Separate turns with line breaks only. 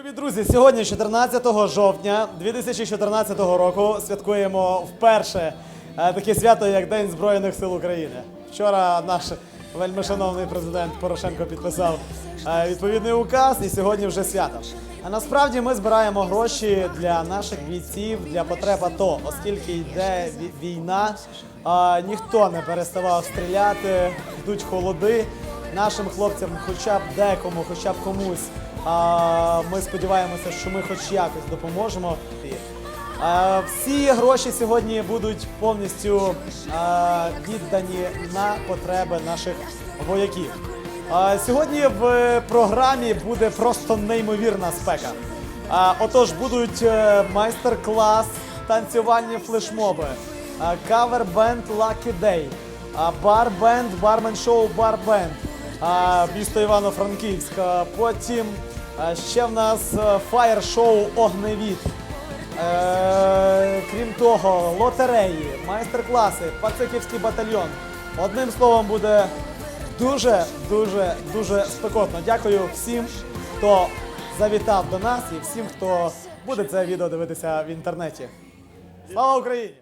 Любі друзі, сьогодні, 14 жовтня 2014 року, святкуємо вперше е, таке свято, як День Збройних сил України. Вчора наш вельмишановний президент Порошенко підписав е, відповідний указ, і сьогодні вже свято. А насправді ми збираємо гроші для наших бійців для потреб АТО, оскільки йде ві- війна, ніхто не переставав стріляти, йдуть холоди. Нашим хлопцям, хоча б декому, хоча б комусь. А, ми сподіваємося, що ми хоч якось допоможемо. А, всі гроші сьогодні будуть повністю а, віддані на потреби наших вояків. А, сьогодні в програмі буде просто неймовірна спека. А, отож, будуть е, майстер-клас, танцювальні флешмоби, кавер-бенд Lucky Day, бар-бенд, бармен-шоу бар-бенд, місто Івано-Франківськ. Потім ще в нас фаєр-шоу Огневіт. Е, крім того, лотереї, майстер-класи, пациківський батальйон. Одним словом, буде дуже, дуже, дуже спекотно. Дякую всім, хто завітав до нас і всім, хто буде це відео дивитися в інтернеті. Слава Україні!